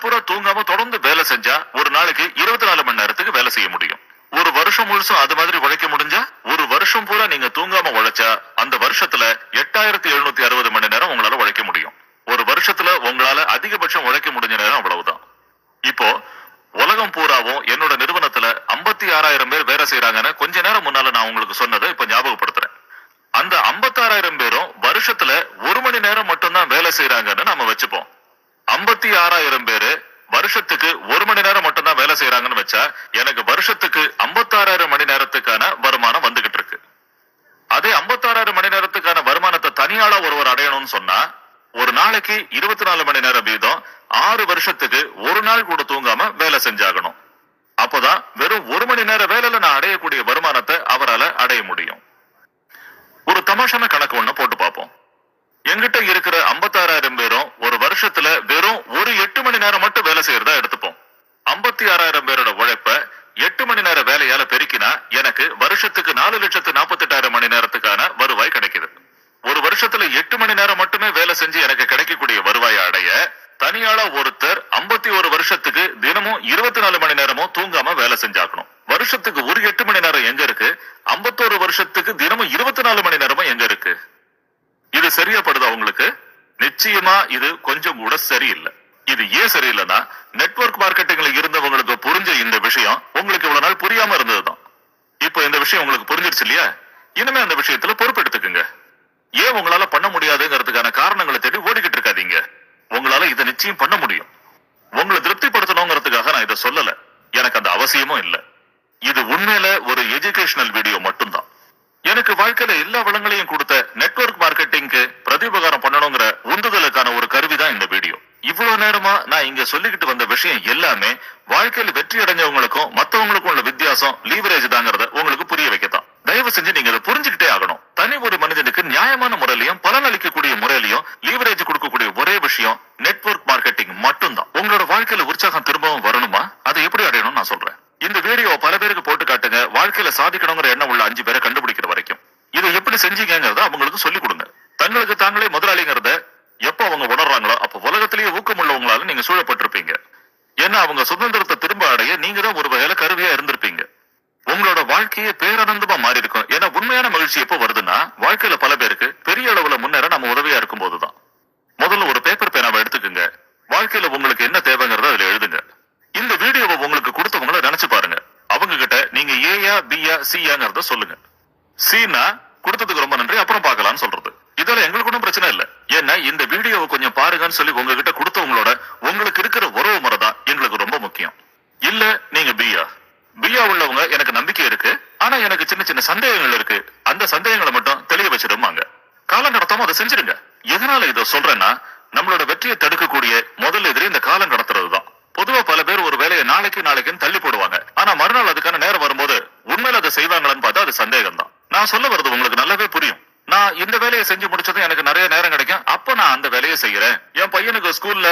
நாள் பூரா தூங்காம தொடர்ந்து வேலை செஞ்சா ஒரு நாளைக்கு இருபத்தி நாலு மணி நேரத்துக்கு வேலை செய்ய முடியும். ஒரு வருஷம் முழுசும் அது மாதிரி உழைக்க முடிஞ்சா ஒரு வருஷம் பூரா நீங்க தூங்காம உழைச்சா அந்த வருஷத்துல எட்டாயிரத்தி எழுநூத்தி அறுபது மணி நேரம் உங்களால உழைக்க முடியும். ஒரு வருஷத்துல உங்களால அதிகபட்சம் உழைக்க முடிஞ்ச நேரம் அவ்வளவுதான். இப்போ உலகம் பூராவும் என்னோட நிறுவனத்துல ஐம்பத்தி ஆறாயிரம் பேர் வேலை செய்யறாங்கன்னு கொஞ்ச நேரம் முன்னால நான் உங்களுக்கு சொன்னதை இப்ப ஞாபகப்படுத்துறேன். அந்த 56000 பேரும் வருஷத்துல ஒரு மணி நேரம் மட்டும்தான் வேலை செய்யறாங்கன்னு நாம வச்சுப்போம். இருபத்தி ஆறாயிரம் பேரு வருஷத்துக்கு ஒரு மணி நேரம் மட்டும்தான் வேலை செய்யறாங்கன்னு வச்சா எனக்கு வருஷத்துக்கு 56000 மணி நேரத்துக்கான வருமானம் வந்துகிட்டு இருக்கு. அதே 56000 மணி நேரத்துக்கான வருமானத்தை தனியாளா ஒருவர் அடையணும்னு சொன்னா ஒரு நாளைக்கு இருபத்தி நாலு மணி நேரம் வீதம் ஆறு வருஷத்துக்கு ஒரு நாள் கூட தூங்காம வேலை செஞ்சாகணும். அப்பதான் வெறும் ஒரு மணி நேர வேலையில நான் அடையக்கூடிய வருமானத்தை அவரால் அடைய முடியும். ஒரு தமாஷான கணக்கு ஒண்ணு போட்டு பார்ப்போம். எங்கிட்ட இருக்கிற 56000 பேரும் ஒரு வருஷம் வெறும் ஒரு எட்டு மணி நேரம் மட்டும் வேலை செய்யறதா எடுத்துப்போம் 56000 பேரோட உழைப்ப எட்டு மணி நேர வேலையால பெருக்கினா எனக்கு வருஷத்துக்கு நாலு லட்சத்து நாற்பத்தி எட்டாயிரம் மணி நேரத்துக்கான வருவாய் கிடைக்குது ஒரு வருஷத்துல எட்டு மணி நேரம் மட்டுமே வேலை செஞ்சு எனக்கு கிடைக்கக்கூடிய வருவாயை அடைய தனியாளா ஒருத்தர் 51 ஒரு வருஷத்துக்கு தினமும் இருபத்தி நாலு மணி நேரமும் தூங்காம வேலை செஞ்சாக்கணும் வருஷத்துக்கு ஒரு எட்டு மணி நேரம் எங்க இருக்கு? 51 வருஷத்துக்கு தினமும் இருபத்தி நாலு மணி நேரமும் எங்க இருக்கு? இது சரியா படுதா உங்களுக்கு? நிச்சயமா இது கொஞ்சம் கூட சரியில்லை. இது ஏன் சரியில்லைன்னா நெட்வொர்க் மார்க்கெட்டிங்ல இருந்தவங்களுக்கு புரிஞ்ச இந்த விஷயம் உங்களுக்கு இவ்வளவு நாள் புரியாம இருந்தது. இப்போ இந்த விஷயம் உங்களுக்கு புரிஞ்சிருச்சு இல்லையா? இனிமே அந்த விஷயத்துல பொறுப்பெடுத்துக்குங்க ஏன் உங்களால பண்ண முடியாதுங்கிறதுக்கான காரணங்களை தேடி ஓடிக்கிட்டு இருக்காதீங்க. உங்களால இதை நிச்சயம் பண்ண முடியும். உங்களை திருப்திப்படுத்தணுங்கிறதுக்காக நான் இதை சொல்லல. எனக்கு அந்த அவசியமும் இல்ல. இது உண்மையில ஒரு எஜுகேஷனல் வீடியோ மட்டும்தான். எனக்கு வாழ்க்கையில எல்லா வளங்களையும் கொடுத்த நெட்வொர்க் மார்க்கெட்டிங்க்கு பிரதிபகாரம் பண்ணணுங்கிற உந்துதலுக்கான ஒரு கருவிதான் இந்த வீடியோ இவ்வளவு நேரமா நான் இங்க சொல்லிக்கிட்டு வந்த விஷயம் எல்லாமே வாழ்க்கையில் வெற்றி அடைஞ்சவங்களுக்கும் மத்தவங்களுக்கும் உள்ள வித்தியாசம் லீவரேஜ் தாங்கிறத உங்களுக்கு புரிய வைக்கத்தான் தயவு செஞ்சு நீங்க அதை புரிஞ்சுக்கிட்டே ஆகணும் தனி ஒரு மனிதனுக்கு நியாயமான முறையிலையும் பலன் அளிக்கக்கூடிய முறையிலையும் லீவரேஜ் கொடுக்கக்கூடிய ஒரே விஷயம் நெட்வொர்க் மார்க்கெட்டிங் மட்டும்தான் உங்களோட வாழ்க்கையில உற்சாகம் திரும்பவும் வரணுமா அதை எப்படி அடையணும்னு நான் சொல்றேன் இந்த வீடியோ பல பேருக்கு போட்டு காட்டுங்க. வாழ்க்கையில சாதிக்கணுங்கிற எண்ணம் உள்ள அஞ்சு பேரை கண்டுபிடிக்கிற வரைக்கும். இதை எப்படி செஞ்சீங்கிறத அவங்களுக்கு சொல்லிக் கொடுங்க. தங்களுக்கு தாங்களே முதலாளிங்கிறத எப்ப அவங்க உணர்றாங்களோ அப்ப உலகத்திலேயே ஊக்கம் உள்ளவங்களால நீங்க சூழப்பட்டிருப்பீங்க. ஏன்னா அவங்க சுதந்திரத்தை திரும்ப அடைய நீங்க தான் ஒரு வகையில கருவியா இருந்திருப்பீங்க. உங்களோட வாழ்க்கையே பேரானந்தமா மாறி இருக்கும் ஏன்னா உண்மையான மகிழ்ச்சி எப்போ வருதுன்னா வாழ்க்கையில பல பேருக்கு பெரிய அளவுல முன்னேற நம்ம உதவியா இருக்கும் போதுதான் முதல்ல ஒரு பேப்பர் பேனாவை எடுத்துக்கோங்க வாழ்க்கையில உங்களுக்கு என்ன தேவைங்கிறத அதுல எழுதுங்க இந்த வீடியோவை உங்களுக்கு கொடுத்தவங்கள நினைச்சு பாருங்க அவங்க கிட்ட நீங்க ஏயா பியா சியாங்கிறத சொல்லுங்க. சீனா கொடுத்ததுக்கு ரொம்ப நன்றி அப்புறம் பார்க்கலாம்னு சொல்றது. இதெல்லாம் எங்களுக்கு ஒன்றும் பிரச்சனை இல்லை. ஏன்னா இந்த வீடியோவை கொஞ்சம் பாருங்கன்னு சொல்லி உங்ககிட்ட கொடுத்தவங்களோட உங்களுக்கு இருக்கிற உறவு முறை தான் எங்களுக்கு ரொம்ப முக்கியம். இல்ல நீங்க பியா பியா உள்ளவங்க எனக்கு நம்பிக்கை இருக்கு. ஆனா எனக்கு சின்ன சின்ன சந்தேகங்கள் இருக்கு. அந்த சந்தேகங்களை மட்டும் தெளிய வச்சிருமாங்க காலம் கடத்தாம அதை செஞ்சிருங்க. எதனால இதை சொல்றேன்னா நம்மளோட வெற்றியை தடுக்கக்கூடிய முதல் எதிரி இந்த காலம் கடத்துறது தான் பொதுவா பல பேர் ஒரு வேலையை நாளைக்கு நாளைக்குன்னு தள்ளி போடுவாங்க. ஆனா மறுநாள் அதுக்கான நேரம் வரும்போது உண்மையில செய்வாங்களான்னு பார்த்தா அது சந்தேகம் தான் நான் சொல்ல வர்றது உங்களுக்கு நல்லாவே புரியும். நான் இந்த வேலையை செஞ்சு முடிச்சதும் எனக்கு நிறைய நேரம் கிடைக்கும். அப்ப நான் அந்த வேலையை செய்யறேன். என் பையனுக்கு ஸ்கூல்ல